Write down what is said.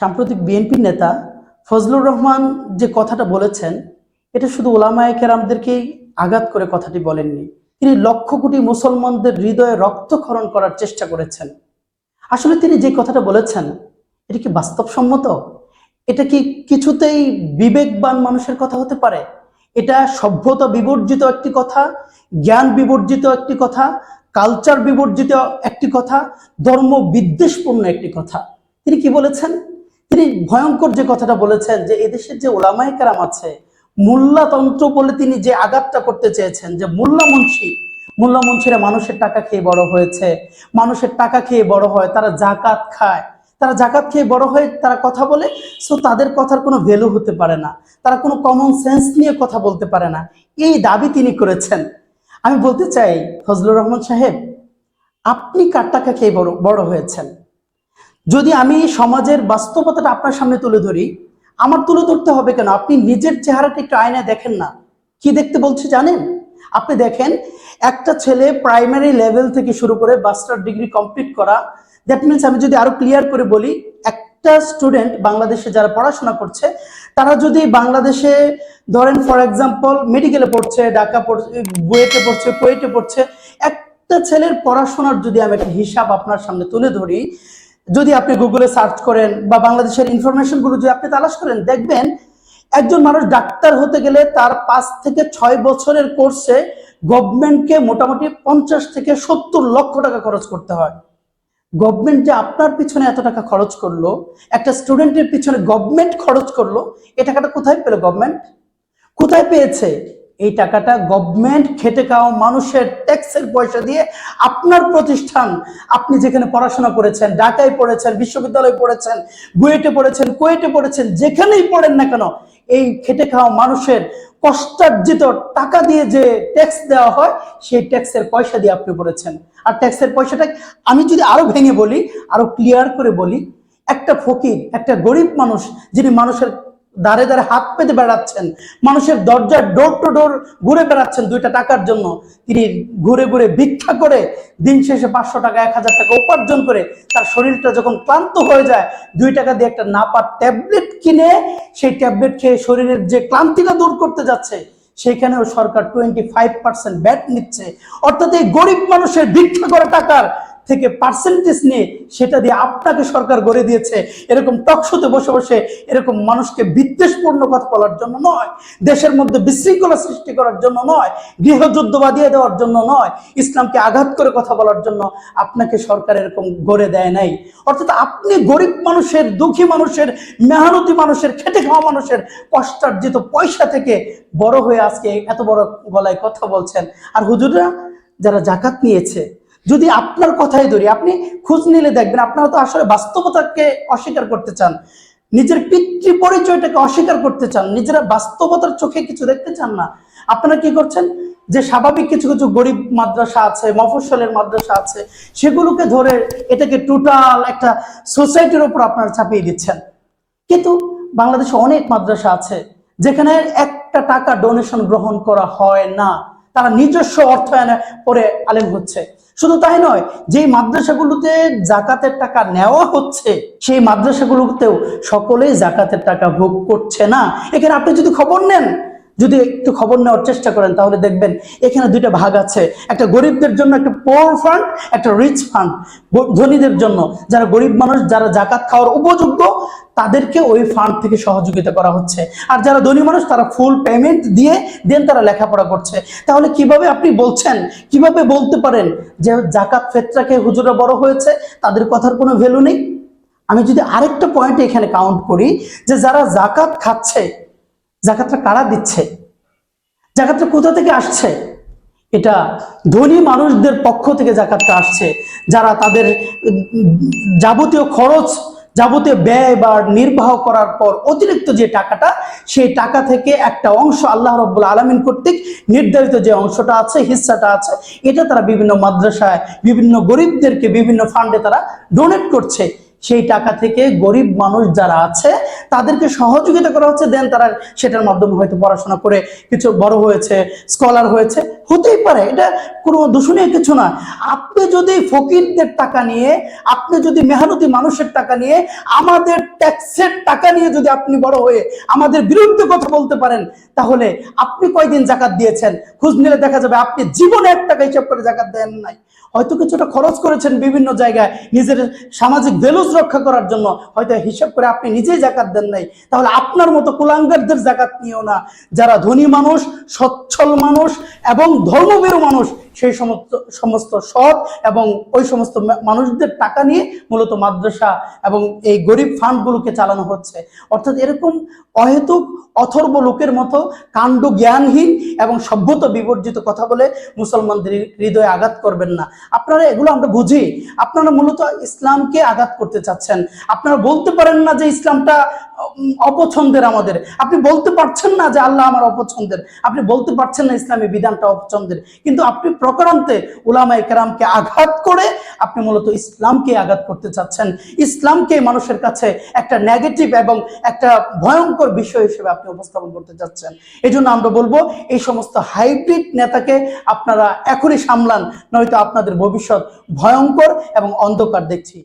সাম্প্রতিক বিএনপি নেতা ফজলুর রহমান যে কথাটা বলেছেন, এটা শুধু ওলামায়ে কেরামদেরকেই আঘাত করে কথাটি বলেননি। তিনি লক্ষ কোটি মুসলমানদের হৃদয়ে রক্তক্ষরণ করার চেষ্টা করেছেন। আসলে তিনি যে কথাটা বলেছেন, এটা কি বাস্তবসম্মত? এটা কি কিছুতেই বিবেকবান মানুষের কথা হতে পারে? এটা সভ্যতা বিবর্জিত একটি কথা, জ্ঞান বিবর্জিত একটি কথা, কালচার বিবর্জিত একটি কথা, ধর্ম বিদ্বেষপূর্ণ একটি কথা। তিনি কি বলেছেন? তিনি ভয়ঙ্কর যে কথাটা বলেছেন যে এদেশের যে ওলামায়ে কেরাম আছে, মোল্লাতন্ত্র বলে তিনি যে আঘাতটা করতে চেয়েছেন, যে মোল্লা মুন্সি মোল্লা মুন্সিরা মানুষের টাকা খেয়ে বড় হয়েছে, মানুষের টাকা খেয়ে বড় হয়, তারা জাকাত খায়, তারা জাকাত খেয়ে বড় হয়ে তারা কথা বলে সো তাদের কথার কোনো ভ্যালু হতে পারে না, তারা কোনো কমন সেন্স নিয়ে কথা বলতে পারে না। এই দাবি তিনি করেছেন। আমি বলতে চাই, ফজলুর রহমান সাহেব, আপনি কার টাকা খেয়ে বড় বড় হয়েছেন? যদি আমি সমাজের বাস্তবতাটা আপনার সামনে তুলে ধরি, আমার তুলে ধরতে হবে কেন? আপনি নিজের চেহারাটা একটু আয়নায় দেখেন না। কি দেখতে বলছে জানেন? আপনি দেখেন, একটা ছেলে প্রাইমারি লেভেল থেকে শুরু করে মাস্টার ডিগ্রি কমপ্লিট করা দ্যাট মিনস আমি যদি আরও ক্লিয়ার করে বলি, একটা স্টুডেন্ট বাংলাদেশে যারা পড়াশোনা করছে, তারা যদি বাংলাদেশে ধরেন ফর এক্সাম্পল মেডিকেলে পড়ছে, ঢাকা পড়ছে, বুয়েটে পড়ছে, কুয়েটে পড়ছে, একটা ছেলের পড়াশোনার যদি আমি একটা হিসাব আপনার সামনে তুলে ধরি যদি আপনি গুগলে সার্চ করেন বা বাংলাদেশের ইনফরমেশনগুলো যদি আপনি তালাশ করেন, দেখবেন একজন মানুষ ডাক্তার হতে গেলে তার পাঁচ থেকে ছয় বছরের কোর্সে গভর্নমেন্টকে মোটামুটি পঞ্চাশ থেকে সত্তর লক্ষ টাকা খরচ করতে হয়। গভর্নমেন্ট যে আপনার পিছনে এত টাকা খরচ করল, একটা স্টুডেন্টের পিছনে গভর্নমেন্ট খরচ করল এই টাকাটা কোথায় পেল গভর্নমেন্ট কোথায় পেয়েছে? এই টাকাটা গভর্নমেন্ট খেটে খাওয়া মানুষের ট্যাক্সের পয়সা দিয়ে আপনার প্রতিষ্ঠান, আপনি যেখানে পড়াশোনা করেছেন, ঢাকায় পড়েছেন, বিশ্ববিদ্যালয়ে পড়েছেন বুয়েটে পড়েছেন কুয়েটে পড়েছেন, যেখানেই পড়েন না কেন, এই খেটে খাওয়া মানুষের কষ্টার্জিত টাকা দিয়ে যে ট্যাক্স দেওয়া হয়, সেই ট্যাক্সের পয়সা দিয়ে আপনি পড়েছেন। আর ট্যাক্সের পয়সাটা আমি যদি আরও ভেঙে বলি, আরও ক্লিয়ার করে বলি, একটা ফকির, একটা গরিব মানুষ, যিনি মানুষের দাঁড়ে দাঁড়ে হাত পেতে বেড়াচ্ছেন। মানুষের দরজার ডোর টু ডোর ঘুরে বেড়াচ্ছেন দুইটা টাকার জন্য। তিনি ঘুরে ঘুরে ভিক্ষা করে দিন শেষে পাঁচশো টাকা, এক হাজার টাকা উপার্জন করে তার শরীরটা যখন ক্লান্ত হয়ে যায়, দুই টাকা দিয়ে একটা নাপার ট্যাবলেট কিনে সেই ট্যাবলেট খেয়ে শরীরের যে ক্লান্তিটা দূর করতে যাচ্ছে সেখানেও সরকার টোয়েন্টি ফাইভ পার্সেন্ট ব্যাট নিচ্ছে। অর্থাৎ এই গরিব মানুষের ভিক্ষা করা টাকার থেকে পার্সেন্টেজ নিয়ে সেটা দিয়ে আপনাকে সরকার গড়ে দিয়েছে। এরকম টকশোতে বসে বসে এরকম মানুষকে বিদ্বেষপূর্ণ কথা বলার জন্য নয়, দেশের মধ্যে বিশৃঙ্খলা সৃষ্টি করার জন্য নয়, গৃহযুদ্ধ বাদিয়ে দেওয়ার জন্য নয়, ইসলামকে আঘাত করে কথা বলার জন্য আপনাকে সরকার এরকম গড়ে দেয় নাই। অর্থাৎ আপনি গরিব মানুষের, দুঃখী মানুষের, মেহনতি মানুষের, খেটে খাওয়া মানুষের কষ্টার্জিত পয়সা থেকে বড় হয়ে আজকে এত বড় গলায় কথা বলছেন। আর হুজুরা যারা জাকাত নিয়েছে যদি আপনার কথাই ধরি, আপনি খোঁজ নিলে দেখবেন আপনারা তো আসলে বাস্তবতাকে অস্বীকার করতে চান। নিজের পিতৃ পরিচয়টাকে অস্বীকার করতে চান, নিজেরা বাস্তবতার চোখে কিছু দেখতে চান না। আপনারা কি করছেন? যে স্বাভাবিক কিছু কিছু গরিব মাদ্রাসা আছে, মফস্বলের মাদ্রাসা আছে, সেগুলোকে ধরে এটাকে টোটাল একটা সোসাইটির উপর আপনারা চাপিয়ে দিচ্ছেন। কিন্তু বাংলাদেশে অনেক মাদ্রাসা আছে, যেখানে একটা টাকা ডোনেশন গ্রহণ করা হয় না। তারা নিজস্ব অর্থায়নে করে আলেম হচ্ছে। শুধু তাই নয় যে মাদ্রাসাগুলোতে জাকাতের টাকা নেওয়া হচ্ছে, সেই মাদ্রাসাগুলোতেও সকলেই জাকাতের টাকা ভোগ করছে না। এখানে আপনি যদি খবর নেন যদি একটু খবর নেওয়ার চেষ্টা করেন, তাহলে দেখবেন এখানে দুইটা ভাগ আছে। একটা গরিবদের জন্য, একটা পোর ফান্ড একটা রিচ ফান্ড ধনীদের জন্য। যারা গরিব মানুষ, যারা জাকাত খাওয়ার উপযোগ্য, তাদেরকে ওই ফান্ড থেকে সহযোগিতা করা হচ্ছে। আর যারা ধনী মানুষ, তারা ফুল পেমেন্ট দিয়ে দেন, তারা লেখাপড়া করছে। তাহলে কীভাবে আপনি বলছেন, কীভাবে বলতে পারেন যে জাকাত ফেতরাকে হুজুরা বড় হয়েছে? তাদের কথার কোনো ভ্যালু নেই? আমি যদি আরেকটা পয়েন্ট এখানে কাউন্ট করি, যে যারা জাকাত খাচ্ছে জাকাতটা কারা দিচ্ছে? জাকাতটা কোথা থেকে আসছে? এটা ধনী মানুষদের পক্ষ থেকে জাকাতটা আসছে, যারা তাদের যাবতীয় খরচ, যাবতীয় ব্যয় বা নির্বাহ করার পর অতিরিক্ত যে টাকাটা, সেই টাকা থেকে একটা অংশ আল্লাহ রব্বুল আলমিন কর্তৃক নির্ধারিত যে অংশটা আছে, হিস্সাটা আছে, এটা তারা বিভিন্ন মাদ্রাসায়, বিভিন্ন গরিবদেরকে বিভিন্ন ফান্ডে তারা ডোনেট করছে। সেই টাকা থেকে গরিব মানুষ যারা আছে তাদেরকে সহযোগিতা করা হচ্ছে দেন তারা সেটার মাধ্যমে হয়তো পড়াশোনা করে কিছু বড় হয়েছে স্কলার হয়েছে। হতেই পারে, এটা কোনো দূষণীয় কিছু না। আপনি যদি ফকিরদের টাকা নিয়ে, আপনি যদি মেহনতি মানুষের টাকা নিয়ে, আমাদের ট্যাক্সের টাকা নিয়ে যদি আপনি বড় হয়ে আমাদের বিরুদ্ধে কথা বলতে পারেন, তাহলে আপনি কয়দিন জাকাত দিয়েছেন? খোঁজ নিলে দেখা যাবে আপনি জীবনে এক টাকা হিসাব করে জাকাত দেন নাই। হয়তো কিছুটা খরচ করেছেন বিভিন্ন জায়গায়, নিজের সামাজিক ভ্যালুস রক্ষা করার জন্য, হয়তো হিসাব করে আপনি নিজেই জাকাত দেন নাই। তাহলে আপনার মতো কুলাঙ্গারদের জাকাত নিও না। যারা ধনী মানুষ সচ্ছল মানুষ এবং ধর্মভীরু মানুষ, সেই সমস্ত সমস্ত সৎ এবং ওই সমস্ত মানুষদের টাকা নিয়ে মূলত মাদ্রাসা এবং এই গরিব ফান্ডগুলোকে চালানো হচ্ছে। অর্থাৎ এরকম অহেতুক, অথর্ব লোকের মতো কাণ্ড জ্ঞানহীন এবং সভ্যতা বিবর্জিত কথা বলে মুসলমানদের হৃদয়ে আঘাত করবেন না। আপনারা এগুলো আমরা বুঝি। আপনারা মূলত ইসলামকে আঘাত করতে চাচ্ছেন। আপনারা বলতে পারেন না যে ইসলামটা অপছন্দের আমাদের। আপনি বলতে পারছেন না যে আল্লাহ আমার অপছন্দের। আপনি বলতে পারছেন না ইসলামী বিধানটা, অপছন্দের। কিন্তু আপনি প্রকারান্তে উলামা কেরামকে আঘাত করে আপনি মূলত ইসলামকে আঘাত করতে চাচ্ছেন। ইসলামকে মানুষের কাছে একটা নেগেটিভ এবং একটা ভয়ঙ্কর বিষয় হিসেবে আপনি উপস্থাপন করতে চাচ্ছেন। এই জন্য আমরা বলব, এই সমস্ত হাইব্রিড নেতাকে আপনারা এখনই সামলান, নয়তো আপনাদের ভবিষ্যৎ ভয়ঙ্কর এবং অন্ধকার দেখছি।